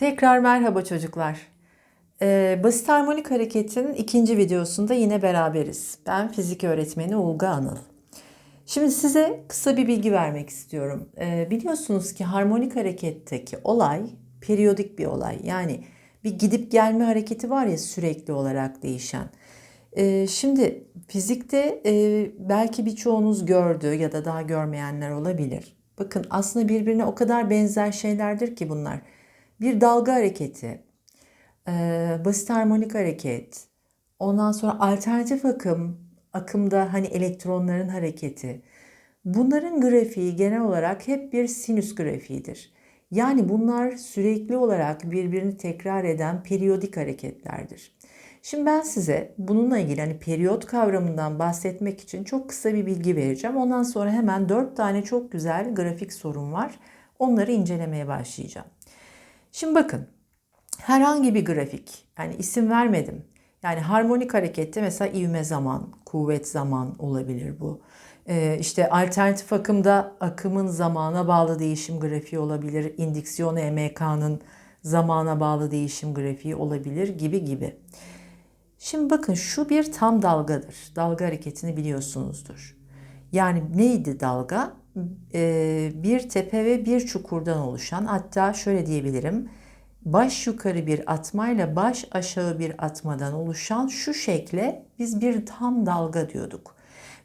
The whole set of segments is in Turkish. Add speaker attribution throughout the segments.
Speaker 1: Tekrar merhaba çocuklar. Ee, basit harmonik hareketin ikinci videosunda yine beraberiz. Ben fizik öğretmeni Ulga Anıl. Şimdi size kısa bir bilgi vermek istiyorum. Ee, biliyorsunuz ki harmonik hareketteki olay periyodik bir olay. Yani bir gidip gelme hareketi var ya sürekli olarak değişen. Ee, şimdi fizikte e, belki birçoğunuz gördü ya da daha görmeyenler olabilir. Bakın aslında birbirine o kadar benzer şeylerdir ki bunlar. Bir dalga hareketi, e, basit harmonik hareket, ondan sonra alternatif akım, akımda hani elektronların hareketi. Bunların grafiği genel olarak hep bir sinüs grafiğidir. Yani bunlar sürekli olarak birbirini tekrar eden periyodik hareketlerdir. Şimdi ben size bununla ilgili hani periyot kavramından bahsetmek için çok kısa bir bilgi vereceğim. Ondan sonra hemen dört tane çok güzel grafik sorun var. Onları incelemeye başlayacağım. Şimdi bakın herhangi bir grafik yani isim vermedim. Yani harmonik harekette mesela ivme zaman, kuvvet zaman olabilir bu. Ee, işte alternatif akımda akımın zamana bağlı değişim grafiği olabilir. İndüksiyon EMK'nın zamana bağlı değişim grafiği olabilir gibi gibi. Şimdi bakın şu bir tam dalgadır. Dalga hareketini biliyorsunuzdur. Yani neydi dalga? Ee, bir tepe ve bir çukurdan oluşan hatta şöyle diyebilirim. Baş yukarı bir atmayla baş aşağı bir atmadan oluşan şu şekle biz bir tam dalga diyorduk.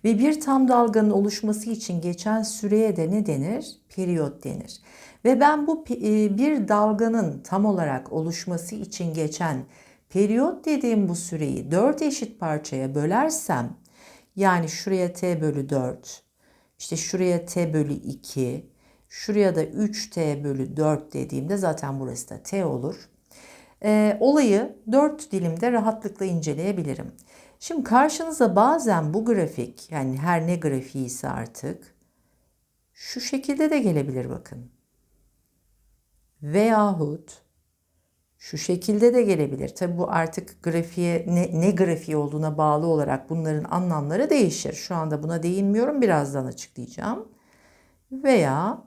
Speaker 1: Ve bir tam dalganın oluşması için geçen süreye de ne denir? Periyot denir. Ve ben bu e, bir dalganın tam olarak oluşması için geçen periyot dediğim bu süreyi 4 eşit parçaya bölersem yani şuraya t bölü 4, işte şuraya t bölü 2, şuraya da 3t bölü 4 dediğimde zaten burası da t olur. E, olayı 4 dilimde rahatlıkla inceleyebilirim. Şimdi karşınıza bazen bu grafik yani her ne grafiği ise artık şu şekilde de gelebilir bakın. Veyahut şu şekilde de gelebilir. Tabi bu artık grafiğe ne, ne grafiği olduğuna bağlı olarak bunların anlamları değişir. Şu anda buna değinmiyorum. Birazdan açıklayacağım. Veya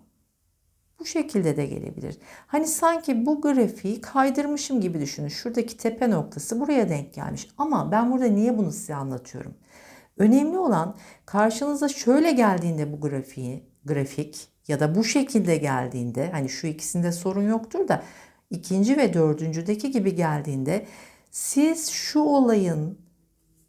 Speaker 1: bu şekilde de gelebilir. Hani sanki bu grafiği kaydırmışım gibi düşünün. Şuradaki tepe noktası buraya denk gelmiş. Ama ben burada niye bunu size anlatıyorum? Önemli olan karşınıza şöyle geldiğinde bu grafiği, grafik ya da bu şekilde geldiğinde hani şu ikisinde sorun yoktur da ikinci ve dördüncüdeki gibi geldiğinde siz şu olayın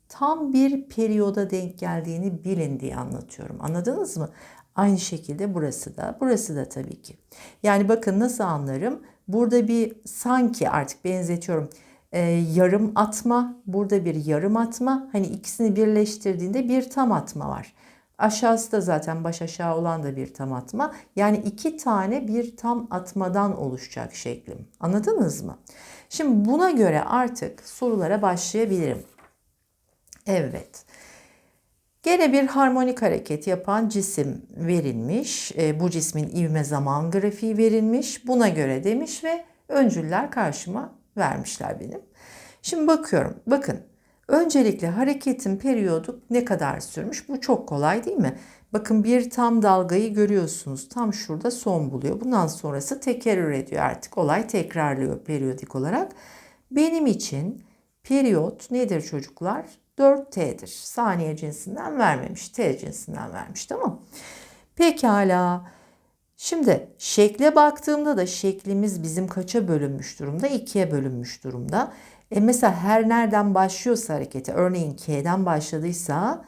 Speaker 1: tam bir periyoda denk geldiğini bilin diye anlatıyorum. Anladınız mı? Aynı şekilde burası da, burası da tabii ki. Yani bakın nasıl anlarım? Burada bir sanki artık benzetiyorum. Ee, yarım atma, burada bir yarım atma. Hani ikisini birleştirdiğinde bir tam atma var. Aşağısı da zaten baş aşağı olan da bir tam atma. Yani iki tane bir tam atmadan oluşacak şeklim. Anladınız mı? Şimdi buna göre artık sorulara başlayabilirim. Evet. Gene bir harmonik hareket yapan cisim verilmiş. E, bu cismin ivme zaman grafiği verilmiş. Buna göre demiş ve öncüller karşıma vermişler benim. Şimdi bakıyorum. Bakın Öncelikle hareketin periyodu ne kadar sürmüş? Bu çok kolay değil mi? Bakın bir tam dalgayı görüyorsunuz. Tam şurada son buluyor. Bundan sonrası tekerrür ediyor artık. Olay tekrarlıyor periyodik olarak. Benim için periyot nedir çocuklar? 4T'dir. Saniye cinsinden vermemiş. T cinsinden vermiş tamam Pekala. Şimdi şekle baktığımda da şeklimiz bizim kaça bölünmüş durumda? 2'ye bölünmüş durumda. E mesela her nereden başlıyorsa hareketi örneğin K'den başladıysa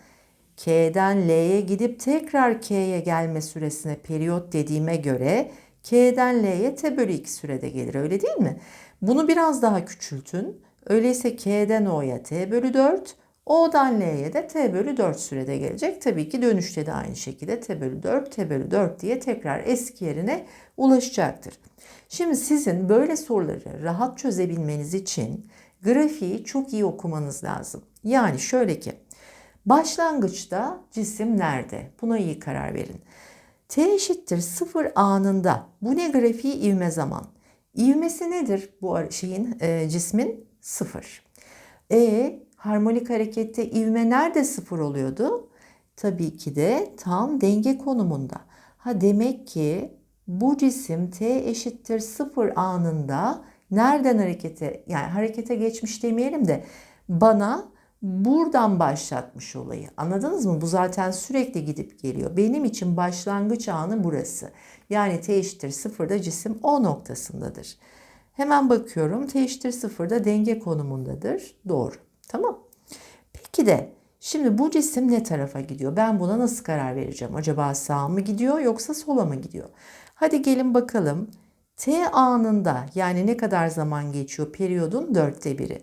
Speaker 1: K'den L'ye gidip tekrar K'ye gelme süresine periyot dediğime göre K'den L'ye T bölü 2 sürede gelir öyle değil mi? Bunu biraz daha küçültün. Öyleyse K'den O'ya T bölü 4, O'dan L'ye de T bölü 4 sürede gelecek. Tabii ki dönüşte de aynı şekilde T bölü 4, T bölü 4 diye tekrar eski yerine ulaşacaktır. Şimdi sizin böyle soruları rahat çözebilmeniz için grafiği çok iyi okumanız lazım. Yani şöyle ki başlangıçta cisim nerede? Buna iyi karar verin. T eşittir 0 anında. Bu ne grafiği? ivme zaman. İvmesi nedir bu şeyin e, cismin? 0. E harmonik harekette ivme nerede 0 oluyordu? Tabii ki de tam denge konumunda. Ha demek ki bu cisim T eşittir 0 anında Nereden harekete yani harekete geçmiş demeyelim de bana buradan başlatmış olayı. Anladınız mı? Bu zaten sürekli gidip geliyor. Benim için başlangıç anı burası. Yani t sıfırda cisim o noktasındadır. Hemen bakıyorum t sıfırda denge konumundadır. Doğru. Tamam. Peki de şimdi bu cisim ne tarafa gidiyor? Ben buna nasıl karar vereceğim? Acaba sağa mı gidiyor yoksa sola mı gidiyor? Hadi gelin bakalım. T anında yani ne kadar zaman geçiyor periyodun dörtte biri.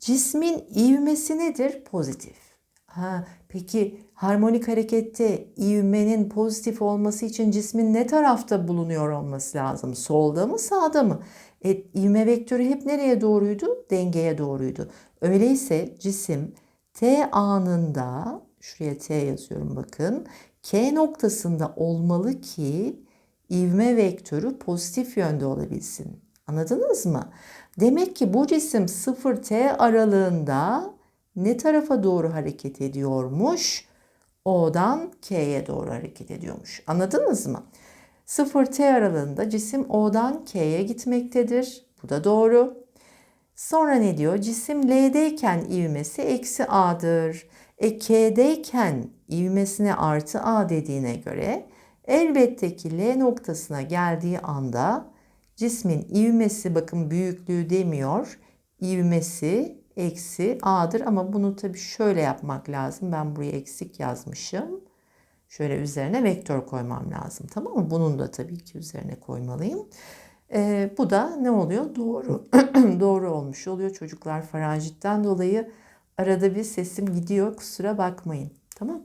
Speaker 1: Cismin ivmesi nedir? Pozitif. Ha, peki harmonik harekette ivmenin pozitif olması için cismin ne tarafta bulunuyor olması lazım? Solda mı sağda mı? E, ivme vektörü hep nereye doğruydu? Dengeye doğruydu. Öyleyse cisim T anında, şuraya T yazıyorum bakın, K noktasında olmalı ki ivme vektörü pozitif yönde olabilsin. Anladınız mı? Demek ki bu cisim 0T aralığında ne tarafa doğru hareket ediyormuş? O'dan K'ye doğru hareket ediyormuş. Anladınız mı? 0T aralığında cisim O'dan K'ye gitmektedir. Bu da doğru. Sonra ne diyor? Cisim L'deyken ivmesi eksi A'dır. E K'deyken ivmesine artı A dediğine göre elbette ki L noktasına geldiği anda cismin ivmesi bakın büyüklüğü demiyor. İvmesi eksi A'dır ama bunu tabii şöyle yapmak lazım. Ben buraya eksik yazmışım. Şöyle üzerine vektör koymam lazım. Tamam mı? Bunun da tabii ki üzerine koymalıyım. E, bu da ne oluyor? Doğru. Doğru olmuş oluyor çocuklar faranjitten dolayı. Arada bir sesim gidiyor. Kusura bakmayın. Tamam.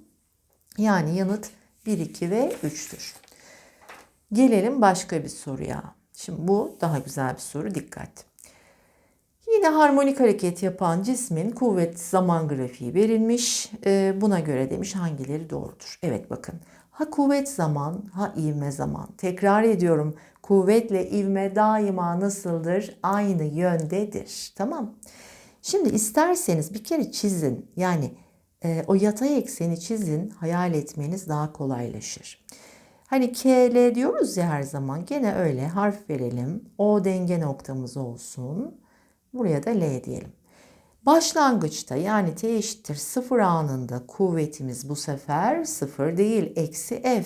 Speaker 1: Yani yanıt 1, 2 ve 3'tür. Gelelim başka bir soruya. Şimdi bu daha güzel bir soru. Dikkat. Yine harmonik hareket yapan cismin kuvvet zaman grafiği verilmiş. Ee, buna göre demiş hangileri doğrudur? Evet bakın. Ha kuvvet zaman, ha ivme zaman. Tekrar ediyorum. Kuvvetle ivme daima nasıldır? Aynı yöndedir. Tamam. Şimdi isterseniz bir kere çizin. Yani e, o yatay ekseni çizin. Hayal etmeniz daha kolaylaşır. Hani K, L diyoruz ya her zaman. Gene öyle harf verelim. O denge noktamız olsun. Buraya da L diyelim. Başlangıçta yani T eşittir 0 anında kuvvetimiz bu sefer 0 değil eksi F.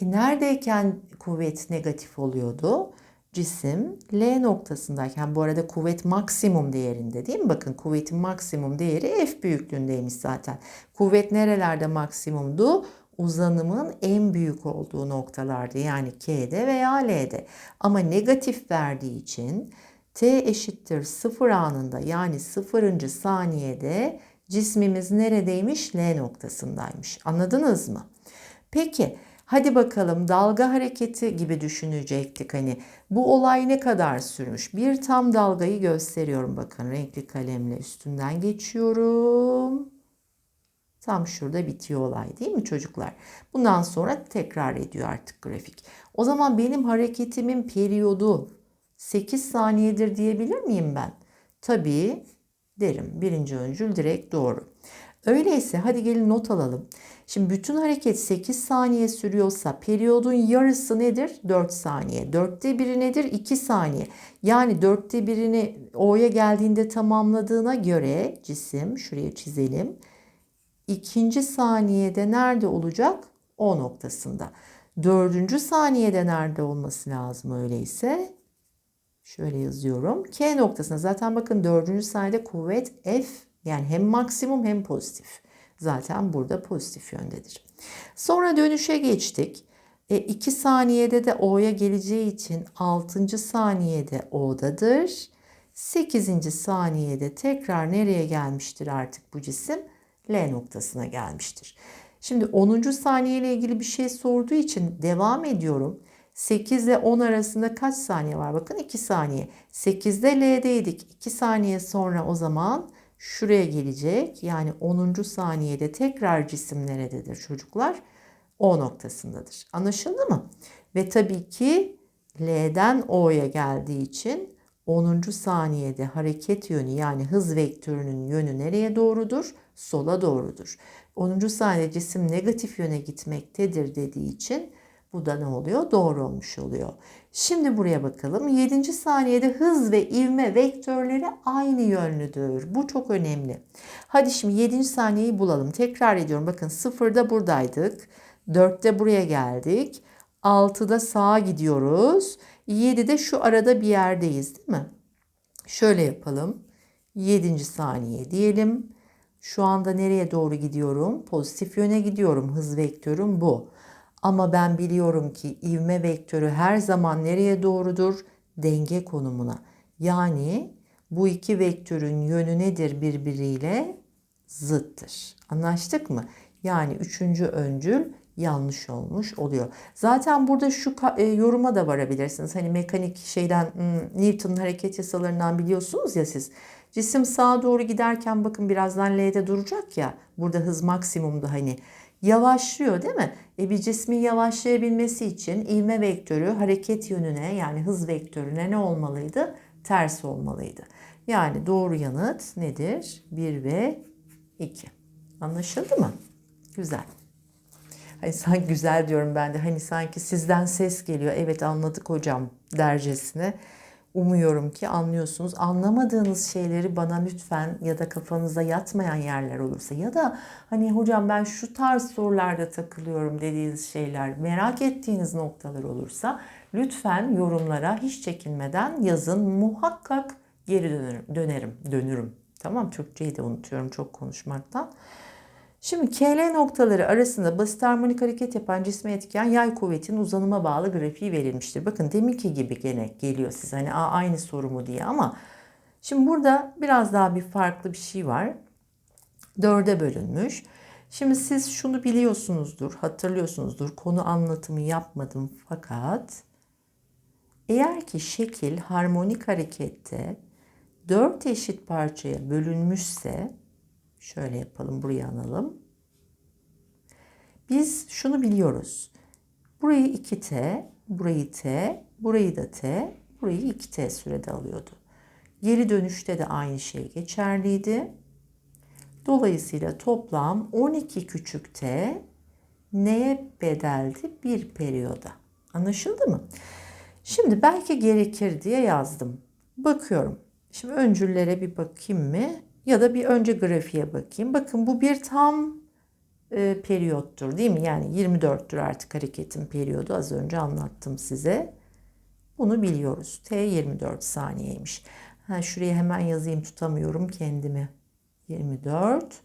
Speaker 1: E neredeyken kuvvet negatif oluyordu? Cisim L noktasındayken bu arada kuvvet maksimum değerinde değil mi? Bakın kuvvetin maksimum değeri F büyüklüğündeymiş zaten. Kuvvet nerelerde maksimumdu? Uzanımın en büyük olduğu noktalarda yani K'de veya L'de. Ama negatif verdiği için T eşittir 0 anında yani 0. saniyede cismimiz neredeymiş? L noktasındaymış. Anladınız mı? Peki hadi bakalım dalga hareketi gibi düşünecektik hani. Bu olay ne kadar sürmüş? Bir tam dalgayı gösteriyorum bakın renkli kalemle üstünden geçiyorum. Tam şurada bitiyor olay değil mi çocuklar? Bundan sonra tekrar ediyor artık grafik. O zaman benim hareketimin periyodu 8 saniyedir diyebilir miyim ben? Tabii derim. Birinci öncül direkt doğru. Öyleyse hadi gelin not alalım. Şimdi bütün hareket 8 saniye sürüyorsa periyodun yarısı nedir? 4 saniye. Dörtte biri nedir? 2 saniye. Yani dörtte birini O'ya geldiğinde tamamladığına göre cisim şuraya çizelim. İkinci saniyede nerede olacak? O noktasında. Dördüncü saniyede nerede olması lazım öyleyse? Şöyle yazıyorum. K noktasına zaten bakın dördüncü saniyede kuvvet F yani hem maksimum hem pozitif. Zaten burada pozitif yöndedir. Sonra dönüşe geçtik. E, 2 saniyede de O'ya geleceği için 6. saniyede O'dadır. 8. saniyede tekrar nereye gelmiştir artık bu cisim? L noktasına gelmiştir. Şimdi 10. saniye ile ilgili bir şey sorduğu için devam ediyorum. 8 ile 10 arasında kaç saniye var? Bakın 2 saniye. 8'de L'deydik. 2 saniye sonra o zaman şuraya gelecek. Yani 10. saniyede tekrar cisim nerededir çocuklar? O noktasındadır. Anlaşıldı mı? Ve tabii ki L'den O'ya geldiği için 10. saniyede hareket yönü yani hız vektörünün yönü nereye doğrudur? Sola doğrudur. 10. saniyede cisim negatif yöne gitmektedir dediği için Bu da ne oluyor? Doğru olmuş oluyor. Şimdi buraya bakalım. 7. saniyede hız ve ivme vektörleri aynı yönlüdür. Bu çok önemli. Hadi şimdi 7. saniyeyi bulalım. Tekrar ediyorum. Bakın 0'da buradaydık. 4'te buraya geldik. 6'da sağa gidiyoruz. 7'de şu arada bir yerdeyiz değil mi? Şöyle yapalım. 7. saniye diyelim. Şu anda nereye doğru gidiyorum? Pozitif yöne gidiyorum. Hız vektörüm bu. Ama ben biliyorum ki ivme vektörü her zaman nereye doğrudur? Denge konumuna. Yani bu iki vektörün yönü nedir birbiriyle? Zıttır. Anlaştık mı? Yani üçüncü öncül yanlış olmuş oluyor. Zaten burada şu e, yoruma da varabilirsiniz. Hani mekanik şeyden hmm, Newton'un hareket yasalarından biliyorsunuz ya siz. Cisim sağa doğru giderken bakın birazdan L'de duracak ya. Burada hız maksimumda hani yavaşlıyor değil mi? E bir cismin yavaşlayabilmesi için ivme vektörü hareket yönüne yani hız vektörüne ne olmalıydı? Ters olmalıydı. Yani doğru yanıt nedir? 1 ve 2. Anlaşıldı mı? Güzel. Hani sanki güzel diyorum ben de. Hani sanki sizden ses geliyor. Evet anladık hocam dercesine. Umuyorum ki anlıyorsunuz. Anlamadığınız şeyleri bana lütfen ya da kafanıza yatmayan yerler olursa ya da hani hocam ben şu tarz sorularda takılıyorum dediğiniz şeyler, merak ettiğiniz noktalar olursa lütfen yorumlara hiç çekinmeden yazın. Muhakkak geri dönerim, dönerim, dönürüm. Tamam Türkçeyi de unutuyorum çok konuşmaktan. Şimdi KL noktaları arasında basit harmonik hareket yapan cisme etken yay kuvvetinin uzanıma bağlı grafiği verilmiştir. Bakın deminki gibi gene geliyor size hani aynı soru mu diye ama şimdi burada biraz daha bir farklı bir şey var. Dörde bölünmüş. Şimdi siz şunu biliyorsunuzdur, hatırlıyorsunuzdur. Konu anlatımı yapmadım fakat eğer ki şekil harmonik harekette dört eşit parçaya bölünmüşse Şöyle yapalım, burayı analım. Biz şunu biliyoruz. Burayı 2T, burayı T, burayı da T, burayı 2T sürede alıyordu. Geri dönüşte de aynı şey geçerliydi. Dolayısıyla toplam 12 küçük t neye bedeldi? Bir periyoda. Anlaşıldı mı? Şimdi belki gerekir diye yazdım. Bakıyorum. Şimdi öncüllere bir bakayım mı? Ya da bir önce grafiğe bakayım. Bakın bu bir tam e, periyottur değil mi? Yani 24'tür artık hareketin periyodu. Az önce anlattım size. Bunu biliyoruz. T 24 saniyeymiş. Ha, şuraya hemen yazayım tutamıyorum kendimi. 24.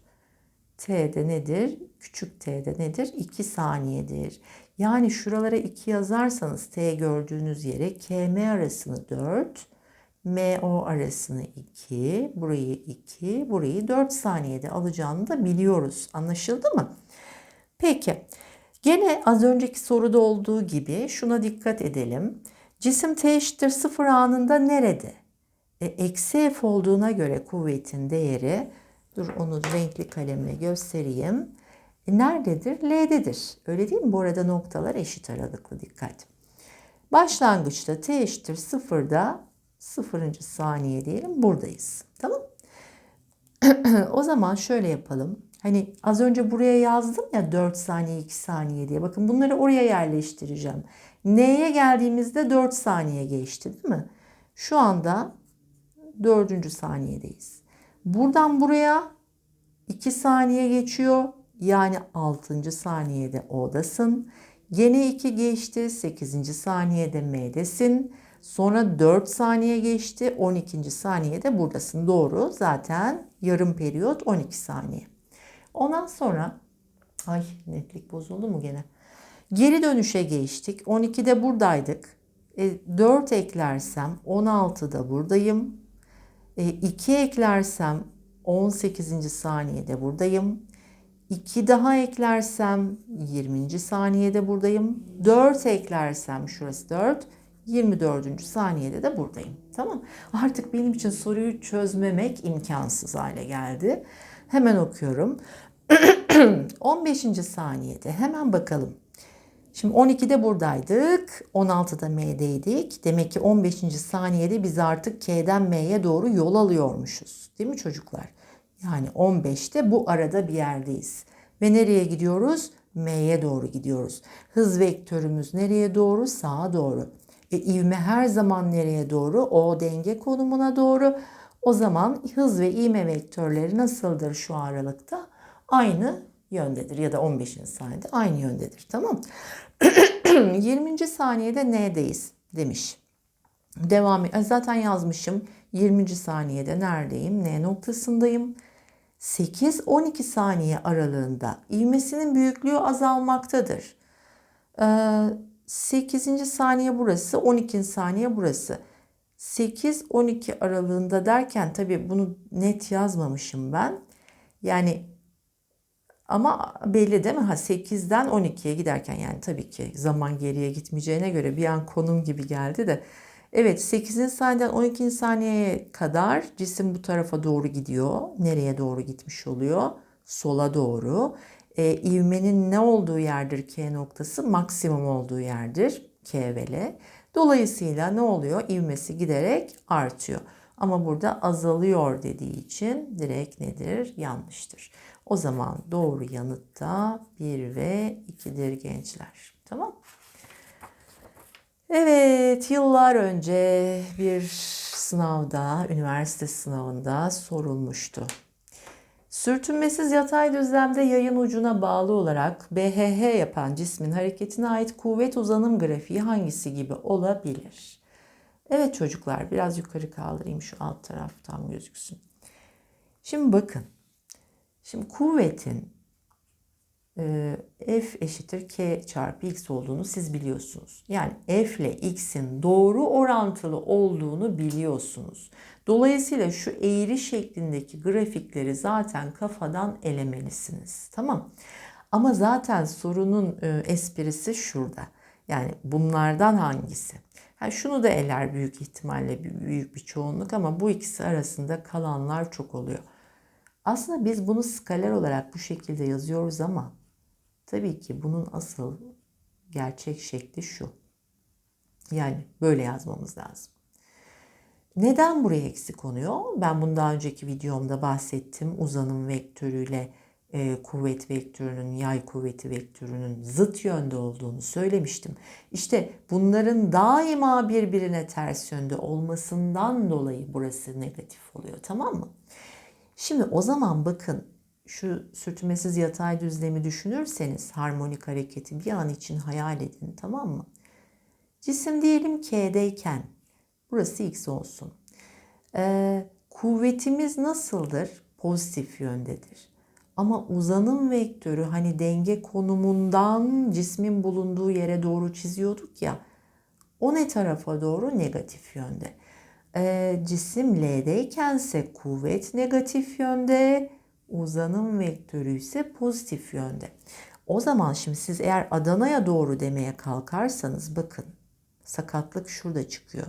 Speaker 1: T'de nedir? Küçük T'de nedir? 2 saniyedir. Yani şuralara 2 yazarsanız T gördüğünüz yere KM arasını 4, MO arasını 2, burayı 2, burayı 4 saniyede alacağını da biliyoruz. Anlaşıldı mı? Peki. Gene az önceki soruda olduğu gibi şuna dikkat edelim. Cisim t eşittir 0 anında nerede? E, eksi f olduğuna göre kuvvetin değeri, dur onu renkli kalemle göstereyim. E, nerededir? L'dedir. Öyle değil mi? Bu arada noktalar eşit aralıklı dikkat. Başlangıçta t eşittir 0'da sıfırıncı saniye diyelim buradayız. Tamam. o zaman şöyle yapalım. Hani az önce buraya yazdım ya 4 saniye 2 saniye diye. Bakın bunları oraya yerleştireceğim. N'ye geldiğimizde 4 saniye geçti değil mi? Şu anda 4. saniyedeyiz. Buradan buraya 2 saniye geçiyor. Yani 6. saniyede O'dasın. Gene 2 geçti. 8. saniyede M'desin. Sonra 4 saniye geçti. 12. saniyede buradasın. Doğru. Zaten yarım periyot 12 saniye. Ondan sonra ay netlik bozuldu mu gene? Geri dönüşe geçtik. 12'de buradaydık. E, 4 eklersem 16'da buradayım. E, 2 eklersem 18. saniyede buradayım. 2 daha eklersem 20. saniyede buradayım. 4 eklersem şurası 4. 24. saniyede de buradayım. Tamam. Artık benim için soruyu çözmemek imkansız hale geldi. Hemen okuyorum. 15. saniyede hemen bakalım. Şimdi 12'de buradaydık. 16'da M'deydik. Demek ki 15. saniyede biz artık K'den M'ye doğru yol alıyormuşuz. Değil mi çocuklar? Yani 15'te bu arada bir yerdeyiz. Ve nereye gidiyoruz? M'ye doğru gidiyoruz. Hız vektörümüz nereye doğru? Sağa doğru. E, ivme her zaman nereye doğru? O denge konumuna doğru. O zaman hız ve ivme vektörleri nasıldır şu aralıkta? Aynı yöndedir ya da 15. saniyede aynı yöndedir. Tamam. 20. saniyede N'deyiz demiş. Devam et. Zaten yazmışım. 20. saniyede neredeyim? N noktasındayım. 8-12 saniye aralığında ivmesinin büyüklüğü azalmaktadır. Ee, 8. saniye burası, 12. saniye burası. 8-12 aralığında derken tabii bunu net yazmamışım ben. Yani ama belli değil mi? Ha 8'den 12'ye giderken yani tabii ki zaman geriye gitmeyeceğine göre bir an konum gibi geldi de. Evet 8. saniyeden 12. saniyeye kadar cisim bu tarafa doğru gidiyor. Nereye doğru gitmiş oluyor? Sola doğru. E, ivmenin ne olduğu yerdir K noktası? Maksimum olduğu yerdir K ve L. Dolayısıyla ne oluyor? İvmesi giderek artıyor. Ama burada azalıyor dediği için direkt nedir? Yanlıştır. O zaman doğru yanıt da 1 ve 2'dir gençler. Tamam Evet, yıllar önce bir sınavda, üniversite sınavında sorulmuştu. Sürtünmesiz yatay düzlemde yayın ucuna bağlı olarak BHH yapan cismin hareketine ait kuvvet uzanım grafiği hangisi gibi olabilir? Evet çocuklar biraz yukarı kaldırayım şu alt taraftan gözüksün. Şimdi bakın. Şimdi kuvvetin F eşittir K çarpı X olduğunu siz biliyorsunuz. Yani F ile X'in doğru orantılı olduğunu biliyorsunuz. Dolayısıyla şu eğri şeklindeki grafikleri zaten kafadan elemelisiniz. Tamam. Ama zaten sorunun e, esprisi şurada. Yani bunlardan hangisi? Yani şunu da eler büyük ihtimalle büyük bir çoğunluk ama bu ikisi arasında kalanlar çok oluyor. Aslında biz bunu skaler olarak bu şekilde yazıyoruz ama tabii ki bunun asıl gerçek şekli şu. Yani böyle yazmamız lazım. Neden buraya eksik konuyor? Ben bunu daha önceki videomda bahsettim. Uzanım vektörüyle e, kuvvet vektörünün, yay kuvveti vektörünün zıt yönde olduğunu söylemiştim. İşte bunların daima birbirine ters yönde olmasından dolayı burası negatif oluyor tamam mı? Şimdi o zaman bakın şu sürtünmesiz yatay düzlemi düşünürseniz harmonik hareketi bir an için hayal edin tamam mı? Cisim diyelim K'deyken burası X olsun. Ee, kuvvetimiz nasıldır? Pozitif yöndedir. Ama uzanım vektörü hani denge konumundan cismin bulunduğu yere doğru çiziyorduk ya. O ne tarafa doğru? Negatif yönde. Ee, cisim L'deykense kuvvet negatif yönde, uzanım vektörü ise pozitif yönde. O zaman şimdi siz eğer Adana'ya doğru demeye kalkarsanız bakın sakatlık şurada çıkıyor.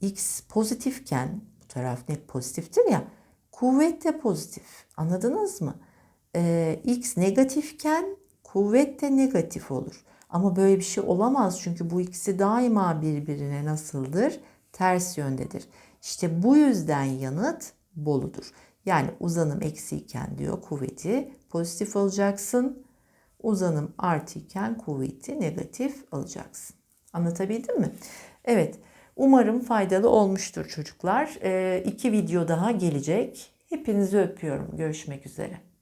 Speaker 1: X pozitifken bu taraf net pozitiftir ya kuvvet de pozitif. Anladınız mı? Ee, X negatifken kuvvet de negatif olur. Ama böyle bir şey olamaz çünkü bu ikisi daima birbirine nasıldır? Ters yöndedir. İşte bu yüzden yanıt boludur. Yani uzanım eksiyken diyor kuvveti pozitif alacaksın. Uzanım artıyken kuvveti negatif alacaksın. Anlatabildim mi? Evet. Umarım faydalı olmuştur çocuklar. Ee, iki video daha gelecek. Hepinizi öpüyorum. Görüşmek üzere.